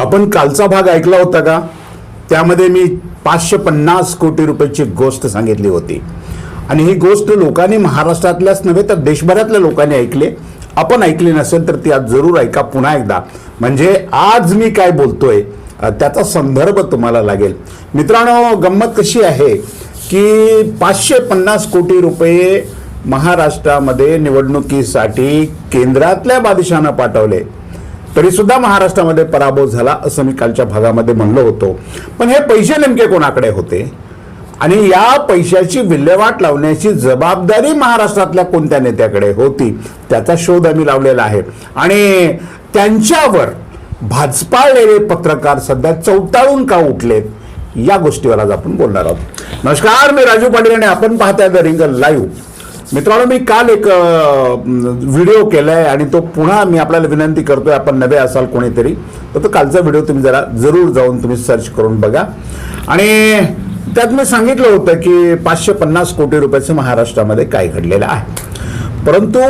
आपण कालचा भाग ऐकला होता का? त्यामध्ये मी पाचशे पन्नास कोटी रुपयाची गोष्ट सांगितली होती. आणि ही गोष्ट लोकांनी महाराष्ट्रातल्याच नव्हे तर देशभरातल्या लोकांनी ऐकले. आपण ऐकली नसेल तर ती आज जरूर ऐका पुन्हा एकदा. म्हणजे आज मी काय बोलतोय त्याचा संदर्भ तुम्हाला लागेल. मित्रांनो गंमत कशी आहे की पाचशे पन्नास कोटी रुपये महाराष्ट्रामध्ये निवडणुकीसाठी केंद्रातल्या बादिशानं पाठवले. तरी सुद्धा महाराष्ट्रामध्ये पराभव झाला असं मी कालच्या भागामध्ये म्हणलो होतो. पण हे पैसे नेमके कोणाकडे होते? आणि या पैशाची विल्हेवाट लावण्याची जबाबदारी महाराष्ट्रातल्या कोणत्या नेत्याकडे होती? त्याचा शोध आम्ही लावलेला आहे. आणि त्यांच्यावर भाजपाळलेले पत्रकार सध्या चौताळून का उठलेत या गोष्टीवर आज आपण बोलणार आहोत. नमस्कार मी राजू पाटील आणि आपण पाहताय द रिंगल लाईव्ह. मित्रांनो मी काल एक व्हिडिओ केलाय आणि तो पुन्हा मी आपल्याला विनंती करतोय आपण नवे असाल कोणीतरी तर तो कालचा व्हिडिओ तुम्ही जरा जरूर जाऊन तुम्ही सर्च करून बघा. आणि त्यात मी सांगितलं होतं की पाचशे पन्नास कोटी रुपयाचं महाराष्ट्रामध्ये काय घडलेलं आहे. परंतु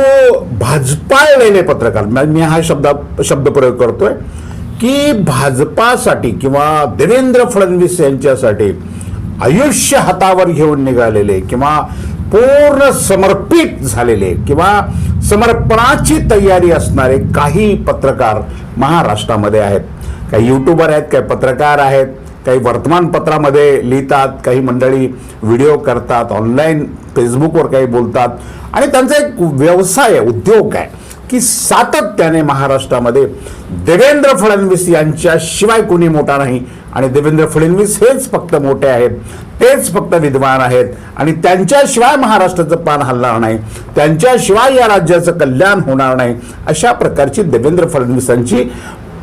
भाजपाळलेले पत्रकार मी हा शब्द शब्दप्रयोग करतोय की भाजपासाठी किंवा देवेंद्र फडणवीस यांच्यासाठी आयुष्य हातावर घेऊन निघालेले किंवा पूर्ण समर्पित झालेले किंवा समर्पणाची तयारी असणारे काही पत्रकार महाराष्ट्रामध्ये आहेत. काही युट्यूबर आहेत काही पत्रकार आहेत काही वर्तमानपत्रामध्ये लिहितात काही मंडळी व्हिडिओ करतात ऑनलाईन फेसबुकवर काही बोलतात. आणि त्यांचा एक व्यवसाय उद्योग आहे. की सातत्याने महाराष्ट्रामध्ये देवेंद्र फडणवीस यांच्याशिवाय कोणी मोठा नाही. आणि देवेंद्र फडणवीस हेच फक्त मोठे आहेत. तेच फक्त विद्वान आहेत. आणि त्यांच्याशिवाय महाराष्ट्राचं पान हलणार नाही. त्यांच्याशिवाय या राज्याचं कल्याण होणार नाही. अशा प्रकारची देवेंद्र फडणवीसांची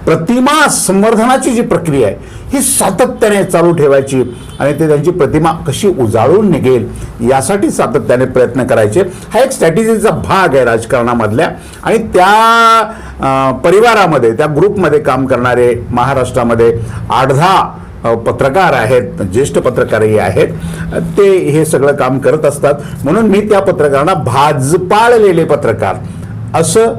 प्रतिमा संवर्धनाची जी प्रक्रिया आहे ही सातत्याने चालू ठेवायची आणि ते त्यांची प्रतिमा कशी उजाळून निघेल यासाठी सातत्याने प्रयत्न करायचे. हा एक स्ट्रॅटेजीचा भाग आहे राजकारणामधल्या आणि त्या परिवारामध्ये त्या ग्रुपमध्ये काम करणारे महाराष्ट्रामध्ये अर्धा पत्रकार आहेत ज्येष्ठ पत्रकारही आहेत ते हे सगळं काम करत असतात. म्हणून मी त्या पत्रकारांना भाजपाळलेले पत्रकार असं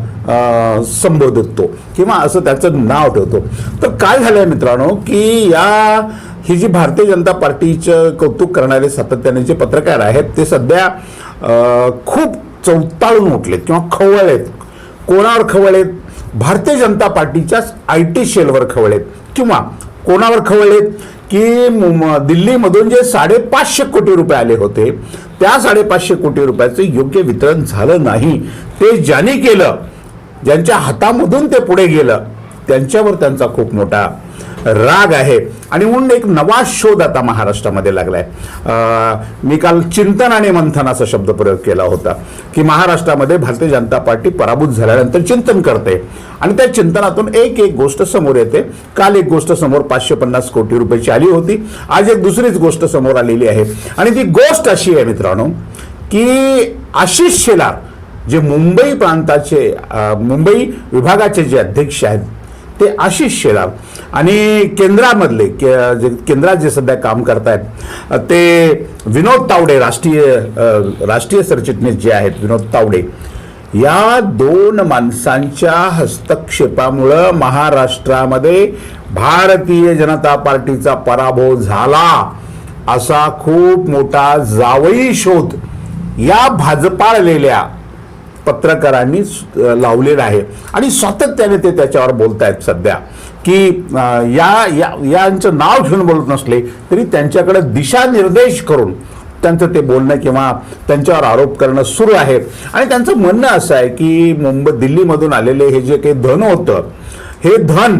संबोधतो किंवा असं त्याचं नाव ठेवतो. तर काय झालंय मित्रांनो की या ही जी भारतीय जनता पार्टीचं कौतुक करणारे सातत्याने जे पत्रकार आहेत ते सध्या खूप चौताळून उठलेत किंवा खवळलेत. कोणावर खवळलेत? Bharatiya Janata पार्टीच्याच I T शेलवर खवळलेत. किंवा कोणावर खवळलेत? की दिल्लीमधून जे साडेपाचशे कोटी रुपये आले होते त्या साडेपाचशे कोटी रुपयाचं योग्य वितरण झालं नाही. ते ज्यांनी केलं ज्यांच्या हातामधून ते पुढे गेलं त्यांच्यावर त्यांचा खूप मोठा राग आहे. आणि म्हणून एक नवा शोध आता महाराष्ट्रामध्ये लागलाय. मी काल चिंतन आणि मंथन असा शब्द प्रयोग केला होता की महाराष्ट्रामध्ये भारतीय जनता पार्टी पराभूत झाल्यानंतर चिंतन करते. आणि त्या चिंतनातून एक एक गोष्ट समोर येते. काल एक गोष्ट समोर पाचशे पन्नास कोटी रुपयाची आली होती. आज एक दुसरीच गोष्ट समोर आलेली आहे. आणि ती गोष्ट अशी आहे मित्रांनो की आशिष शेलार जे मुंबई प्रांताचे मुंबई विभागाचे जे अध्यक्ष आहेत ते आशिष शेलार आणि केंद्रामधले के जे केंद्रात जे सध्या काम करतायत आहेत ते विनोद तावडे राष्ट्रीय राष्ट्रीय सरचिटणीस जे आहेत विनोद तावडे या दोन माणसांच्या हस्तक्षेपामुळं महाराष्ट्रामध्ये भारतीय जनता पार्टीचा पराभव झाला असा खूप मोठा जावई शोध या भाजपाळलेल्या पत्रकारांनी लावलेलं आहे. आणि सातत्याने ते त्याच्यावर बोलत आहेत सध्या की या या- यांचं नाव घेऊन बोलत नसले तरी त्यांच्याकडे दिशानिर्देश करून त्यांचं ते बोलणं किंवा त्यांच्यावर आरोप करणं सुरू आहे. आणि त्यांचं म्हणणं असं आहे की मुंबई दिल्लीमधून आलेले हे जे काही धन होतं हे धन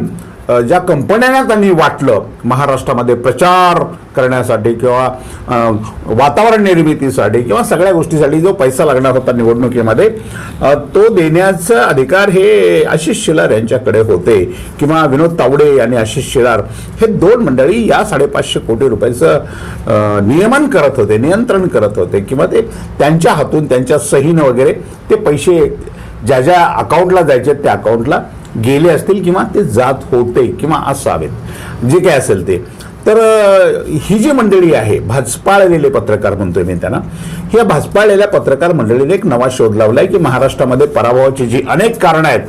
ज्या कंपन्यांना त्यांनी वाटलं महाराष्ट्रामध्ये प्रचार करण्यासाठी किंवा वातावरण निर्मितीसाठी किंवा सगळ्या गोष्टीसाठी जो पैसा लागणार होता निवडणुकीमध्ये तो देण्याचा अधिकार हे आशिष शेलार यांच्याकडे होते किंवा विनोद तावडे आणि आशिष शेलार हे दोन मंडळी या साडेपाचशे कोटी रुपयाचं नियमन करत होते नियंत्रण करत होते किंवा ते त्यांच्या हातून त्यांच्या सहीनं वगैरे ते पैसे ज्या ज्या अकाउंटला जायचे त्या अकाउंटला गेले असतील किंवा ते जात होते किंवा असावेत. जे काय असेल ते. तर ही जी मंडळी आहे भाजपाळलेले पत्रकार म्हणतोय मी त्यांना ह्या भाजपाळलेल्या पत्रकार मंडळीने एक नवा शोध लावलाय की महाराष्ट्रामध्ये पराभवाची जी अनेक कारणं आहेत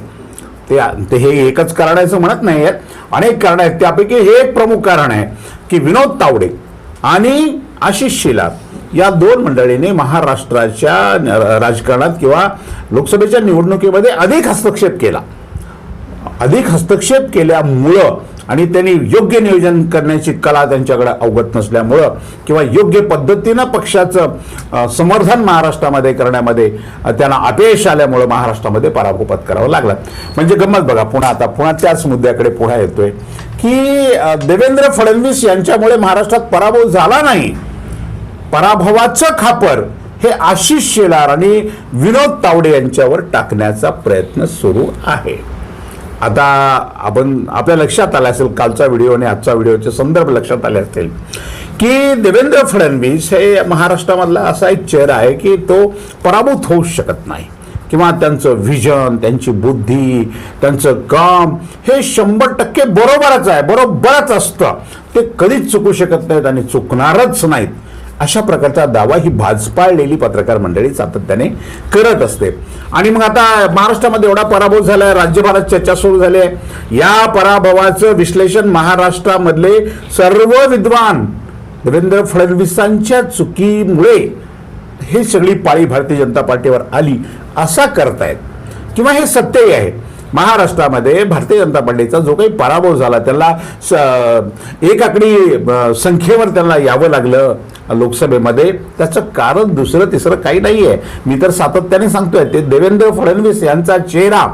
ते ते हे एकच कारण आहे असं म्हणत नाही आहेत अनेक कारण आहेत. त्यापैकी हे एक प्रमुख कारण आहे की विनोद तावडे आणि आशिष शेलार या दोन मंडळींनी महाराष्ट्राच्या राजकारणात किंवा लोकसभेच्या निवडणुकीमध्ये अधिक हस्तक्षेप केला. अधिक हस्तक्षेप केल्यामुळं आणि त्यांनी योग्य नियोजन करण्याची कला त्यांच्याकडे अवगत नसल्यामुळं किंवा योग्य पद्धतीनं पक्षाचं समर्थन महाराष्ट्रामध्ये करण्यामध्ये त्यांना अपयश आल्यामुळं महाराष्ट्रामध्ये पराभव करावं लागला. म्हणजे गंमत बघा पुन्हा आता पुन्हा त्याच मुद्द्याकडे पुन्हा येतोय की देवेंद्र फडणवीस यांच्यामुळे महाराष्ट्रात पराभव झाला नाही. पराभवाचं खापर हे आशिष शेलार आणि विनोद तावडे यांच्यावर टाकण्याचा प्रयत्न सुरू आहे. आता आपण आपल्या लक्षात आला असेल कालचा व्हिडिओ आणि आजचा व्हिडिओचे संदर्भ लक्षात आले असतील की देवेंद्र फडणवीस हे महाराष्ट्रामधला असा एक चेहरा आहे की तो पराभूत होऊ शकत नाही. किंवा त्यांचं व्हिजन त्यांची बुद्धी त्यांचं काम हे शंभर टक्के बरोबरच आहे बरोबरच असतं. ते कधीच चुकू शकत नाहीत आणि चुकणारच नाहीत. अशा प्रकारचा दावा ही भाजपाळलेली पत्रकार मंडळी सातत्याने करत असते. आणि मग आता महाराष्ट्रामध्ये एवढा पराभव आहे राज्यभरात चर्चा सुरू झाली आहे या पराभवाचं विश्लेषण महाराष्ट्रामधले सर्व विद्वान देवेंद्र फडणवीसांच्या चुकीमुळे हे सगळी पाळी भारतीय जनता पार्टीवर आली असा करतायत. किंवा हे सत्यही आहे. महाराष्ट्रामध्ये भारतीय जनता पार्टीचा जो काही पराभव झाला त्याला स- एक आकडी संख्येवर त्यांना यावं लागलं लोकसभेमध्ये. त्याचं कारण दुसरं तिसरं काही नाही आहे मी तर सातत्याने सांगतोय ते देवेंद्र फडणवीस यांचा चेहरा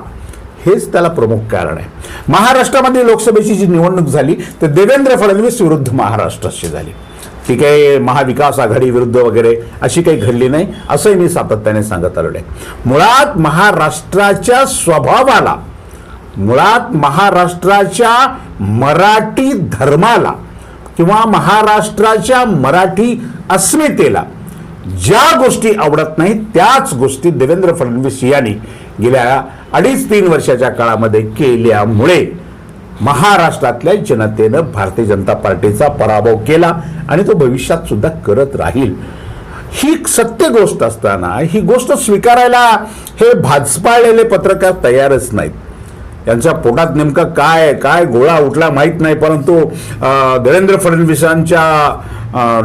हेच त्याला प्रमुख कारण आहे. महाराष्ट्रामध्ये लोकसभेची जी निवडणूक झाली तर देवेंद्र फडणवीस विरुद्ध महाराष्ट्राची झाली. ती काही महाविकास आघाडी विरुद्ध वगैरे अशी काही घडली नाही असंही मी सातत्याने सांगत आलेलो आहे. मुळात महाराष्ट्राच्या स्वभावाला मुळात महाराष्ट्राच्या मराठी धर्माला किंवा महाराष्ट्राच्या मराठी अस्मितेला ज्या गोष्टी आवडत नाहीत त्याच गोष्टी देवेंद्र फडणवीस यांनी गेल्या अडीच तीन वर्षाच्या काळामध्ये केल्यामुळे महाराष्ट्रातल्या जनतेनं भारतीय जनता पार्टीचा पराभव केला आणि तो भविष्यात सुद्धा करत राहील. ही सत्य गोष्ट असताना ही गोष्ट स्वीकारायला हे भाजपाळलेले पत्रकार तयारच नाहीत. यांच्या पोटात नेमकं काय काय गोळा उठला माहीत नाही परंतु देवेंद्र फडणवीसांच्या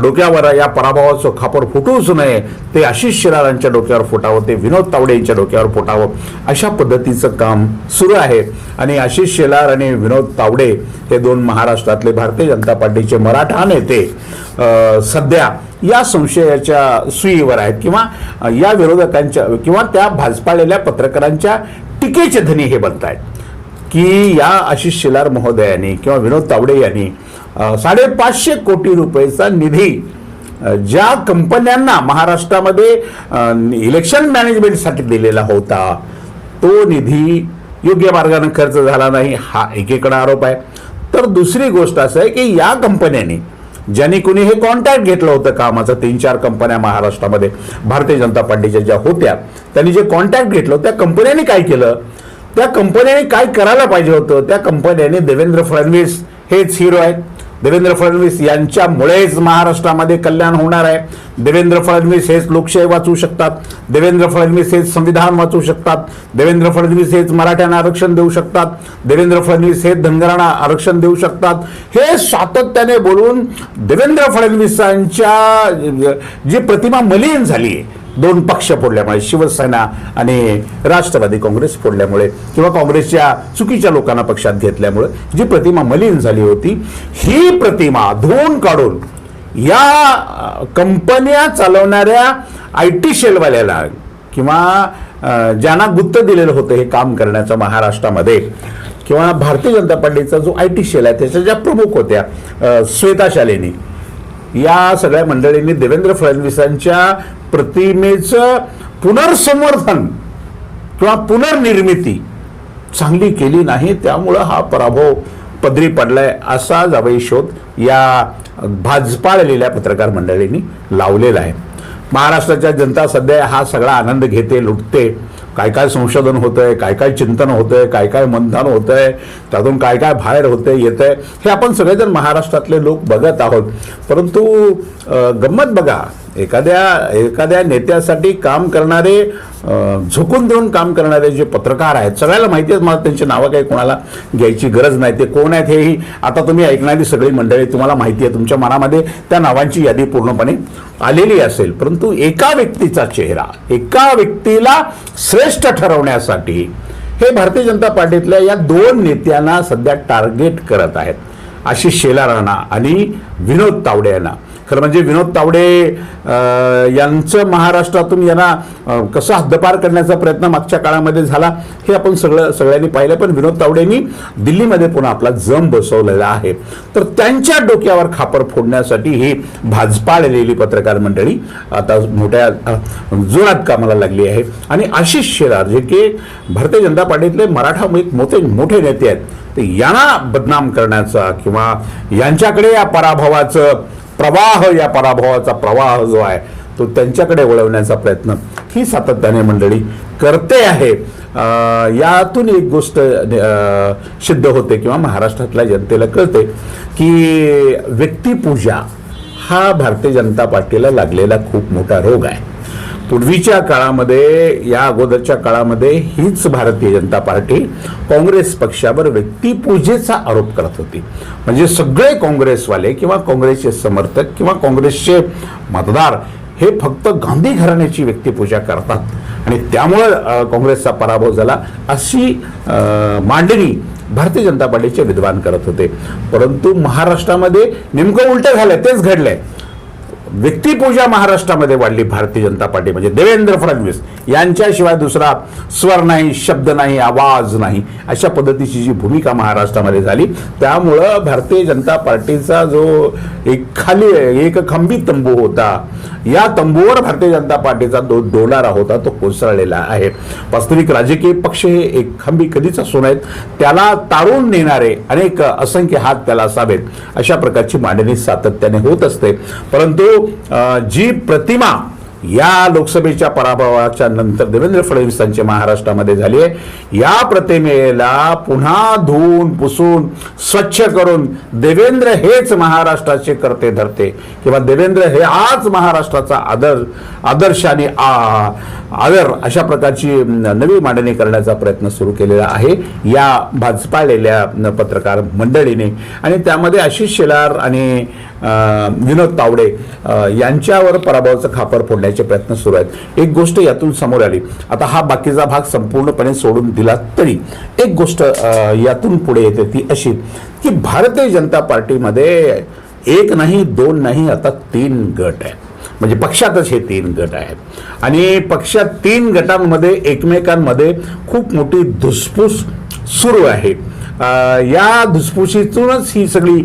डोक्यावर या पराभवाचं खापर फुटूच नये ते आशिष शिरारांच्या डोक्यावर फुटावं ते विनोद तावडे यांच्या डोक्यावर फुटावं अशा पद्धतीचं काम सुरू आहे. आणि आशिष शेलार आणि विनोद तावडे हे दोन महाराष्ट्रातले भारतीय जनता पार्टीचे मराठा नेते सध्या या संशयाच्या सुईवर आहेत किंवा या विरोधकांच्या किंवा त्या भाजपाळलेल्या पत्रकारांच्या टीकेचे धनी हे बनत आहेत की या आशिष शेलार महोदयांनी किंवा विनोद तावडे यांनी साडेपाचशे कोटी रुपयेचा निधी ज्या कंपन्यांना महाराष्ट्रामध्ये इलेक्शन मॅनेजमेंटसाठी दिलेला होता तो निधी योग्य मार्गाने खर्च झाला नाही हा एकीकडे आरोप आहे. तर दुसरी गोष्ट असं आहे की या कंपन्यांनी ज्यांनी कुणी हे कॉन्टॅक्ट घेतलं होतं कामाचं तीन चार कंपन्या महाराष्ट्रामध्ये भारतीय जनता पार्टीच्या ज्या होत्या त्यांनी जे कॉन्टॅक्ट घेतलं त्या कंपन्यांनी काय केलं? त्या कंपन्याने काय करायला पाहिजे होतं? त्या कंपन्याने देवेंद्र फडणवीस हेच हिरो आहेत. देवेंद्र फडणवीस यांच्यामुळेच महाराष्ट्रामध्ये कल्याण होणार आहे. देवेंद्र फडणवीस हेच लोकशाही वाचू शकतात. देवेंद्र फडणवीस हेच संविधान वाचू शकतात. देवेंद्र फडणवीस हेच मराठ्यांना आरक्षण देऊ शकतात. देवेंद्र फडणवीस हेच धनगरांना आरक्षण देऊ शकतात. हे सातत्याने बोलून देवेंद्र फडणवीसांच्या जी प्रतिमा मलिन झाली आहे दोन पक्ष फोडल्यामुळे शिवसेना आणि राष्ट्रवादी काँग्रेस फोडल्यामुळे किंवा काँग्रेसच्या चुकीच्या लोकांना पक्षात घेतल्यामुळे जी प्रतिमा मलिन झाली होती ही प्रतिमा धुवून काढून या कंपन्या चालवणाऱ्या आय टी शेलवाल्याला किंवा ज्यांना गुत्त दिलेलं होतं हे काम करण्याचं महाराष्ट्रामध्ये किंवा भारतीय जनता पार्टीचा जो आय टी शेल आहे त्याच्या ज्या प्रमुख होत्या श्वेता शालेनी या सगळ्या मंडळींनी देवेंद्र फडणवीसांच्या प्रतिमेचं पुनर्संवर्धन किंवा पुनर्निर्मिती चांगली केली नाही त्यामुळं हा पराभव पदरी पडलाय असा जावई शोध या भाजपाळलेल्या पत्रकार मंडळींनी लावलेला आहे. महाराष्ट्राच्या जनता सध्या हा सगळा आनंद घेते लुटते. काय काय संशोधन होतंय काय काय चिंतन होतंय काय काय मंथन होतंय त्यातून काय काय बाहेर होते येत आहे हे आपण सगळेजण महाराष्ट्रातले लोक बघत आहोत. परंतु गंमत बघा एखाद्या एखाद्या नेत्यासाठी काम करणारे झुकून देऊन काम करणारे जे पत्रकार आहेत सगळ्याला माहिती आहे मला त्यांची नावं काही कोणाला घ्यायची गरज नाही. ते कोण आहेत हेही आता तुम्ही ऐकणारी सगळी मंडळी तुम्हाला माहिती आहे तुमच्या मनामध्ये त्या नावांची यादी पूर्णपणे आलेली असेल. परंतु एका व्यक्तीचा चेहरा एका व्यक्तीला श्रेष्ठ ठरवण्यासाठी हे भारतीय जनता पार्टीतल्या या दोन नेत्यांना सध्या टार्गेट करत आहेत. आशिष शेलाराणा आणि विनोद तावडे यांना. खरं म्हणजे विनोद तावडे यांचं महाराष्ट्रातून यांना कसा कसं हद्दपार करण्याचा प्रयत्न मागच्या काळामध्ये झाला हे आपण सगळं सगळ्यांनी पाहिलं. पण विनोद तावडेंनी दिल्लीमध्ये पुन्हा आपला जम बसवलेला आहे. तर त्यांच्या डोक्यावर खापर फोडण्यासाठी ही भाजपा आलेली पत्रकार मंडळी आता मोठ्या जोरात कामाला लागली आहे. आणि आशिष शेलार जे की भारतीय जनता पार्टीतले मराठा एक मोठे मोठे नेते आहेत तर यांना बदनाम करण्याचा किंवा यांच्याकडे या पराभवाचं प्रवाह या पराभवाचा प्रवाह जो आहे तो त्यांच्याकडे वळवण्याचा प्रयत्न ही सातत्याने मंडळी करते आहे. यातून एक गोष्ट सिद्ध होते किंवा महाराष्ट्रातल्या जनतेला कळते की व्यक्तिपूजा हा भारतीय जनता पार्टीला लागलेला खूप मोठा रोग आहे. पूर्वीच्या काळामध्ये या अगोदरच्या काळामध्ये हीच भारतीय जनता पार्टी काँग्रेस पक्षावर व्यक्तिपूजेचा आरोप करत होती. म्हणजे सगळे काँग्रेसवाले किंवा काँग्रेसचे समर्थक किंवा काँग्रेसचे मतदार हे फक्त गांधी घराण्याची व्यक्तिपूजा करतात. आणि त्यामुळं काँग्रेसचा पराभव झाला अशी मांडणी भारतीय जनता पार्टीचे विद्वान करत होते. परंतु महाराष्ट्रामध्ये नेमकं उलटं झालंय तेच घडलंय. व्यक्तिपूजा महाराष्ट्रामध्ये वाढली भारतीय जनता पार्टी. म्हणजे देवेंद्र फडणवीस यांच्याशिवाय दुसरा स्वर नाही शब्द नाही आवाज नाही अशा पद्धतीची जी भूमिका महाराष्ट्रामध्ये झाली त्यामुळं भारतीय जनता पार्टीचा जो एक खाली एक खंबी तंबू होता या तंबूवर भारतीय जनता पार्टीचा जो डोलारा होता तो कोसळलेला आहे. वास्तविक राजकीय पक्ष हे एक खंबी कधीच असू नयेत. त्याला तारून नेणारे अनेक असंख्य हात त्याला असावेत. अशा प्रकारची मांडणी सातत्याने होत असते. परंतु अं, जी प्रतिमा या लोकसभेच्या पराभवाच्या नंतर देवेंद्र फडणवीसांचे महाराष्ट्रामध्ये झाली. आहे या प्रतिमेला पुन्हा धुवून पुसून स्वच्छ करून देवेंद्र हेच महाराष्ट्राचे करते धरते. किंवा देवेंद्र हे आज महाराष्ट्राचा आदर आदर्श आणि आ- आदर अशा प्रकारची नवी मांडणी करण्याचा प्रयत्न सुरू केलेला आहे. या भाजपाळलेल्या न- पत्रकार मंडळीने. आणि त्यामध्ये आशिष शेलार आणि विनोद तावडे यांच्यावर पराभवाचं खापर फोडण्याचे प्रयत्न सुरू आहेत. एक गोष्ट यातून समोर आली. आता हा बाकीचा भाग संपूर्णपणे सोडून दिला तरी एक गोष्ट यातून पुढे येते ती अशी की भारतीय जनता पार्टीमध्ये एक नाही दोन नाही आता तीन गट आहेत. म्हणजे पक्षातच हे तीन गट आहेत. आणि पक्षात तीन गटांमध्ये एकमेकांमध्ये खूप मोठी धुसफूस सुरू आहे. या धुसफुशीतूनच ही सगळी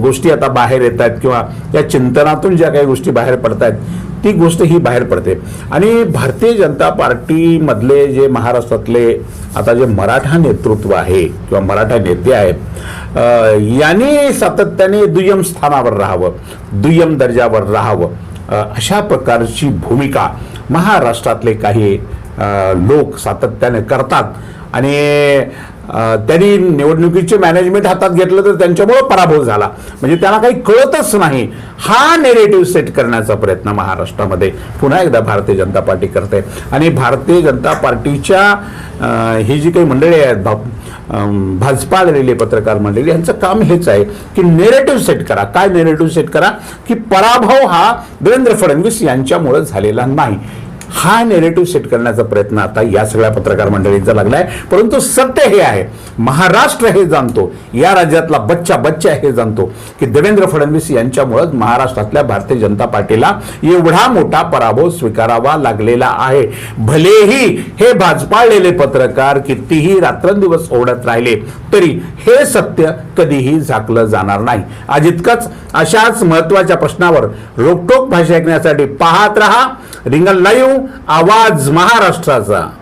गोष्टी आता बाहेर येत आहेत किंवा या चिंतनातून ज्या काही गोष्टी बाहेर पडत आहेत ती गोष्ट ही बाहेर पडते. आणि भारतीय जनता पार्टीमधले जे महाराष्ट्रातले आता जे मराठा नेतृत्व आहे किंवा मराठा नेते आहेत याने यांनी सातत्याने दुय्यम स्थानावर राहावं दुय्यम दर्जावर राहावं अशा प्रकारची भूमिका महाराष्ट्रातले काही लोक सातत्याने करतात. आणि त्यांनी निवडणुकीचे मॅनेजमेंट हातात घेतलं तर त्यांच्यामुळे पराभव झाला. म्हणजे त्यांना काही कळतच नाही. हा नेरेटिव्ह सेट करण्याचा प्रयत्न महाराष्ट्रामध्ये. पुन्हा एकदा भारतीय जनता पार्टी करते. आणि भारतीय जनता पार्टीच्या ही जी काही मंडळी आहेत भा भाजपा आलेली पत्रकार मंडळी यांचं काम हेच आहे की नेरेटिव्ह सेट करा. काय नेरेटिव्ह सेट करा? की पराभव हा देवेंद्र फडणवीस यांच्यामुळे झालेला नाही. हा नेरेटिव्ह सेट करण्याचा प्रयत्न आता या सगळ्या पत्रकार मंडळींचा लागलाय. परंतु सत्य हे आहे. महाराष्ट्र हे जाणतो. या राज्यातला बच्चा बच्चा हे जाणतो की देवेंद्र फडणवीस यांच्यामुळेच महाराष्ट्रातल्या भारतीय जनता पार्टीला एवढा मोठा पराभव स्वीकारावा लागलेला आहे. भलेही हे भाजपाळलेले पत्रकार कितीही रात्रंदिवस ओढत राहिले तरी हे सत्य कधीही झाकलं जाणार नाही. आज इतकंच अशाच महत्त्वाच्या प्रश्नावर रोकटोक भाषा ऐकण्यासाठी पाहत रहा. रिंगण लाईव्ह आवाज महाराष्ट्राचा.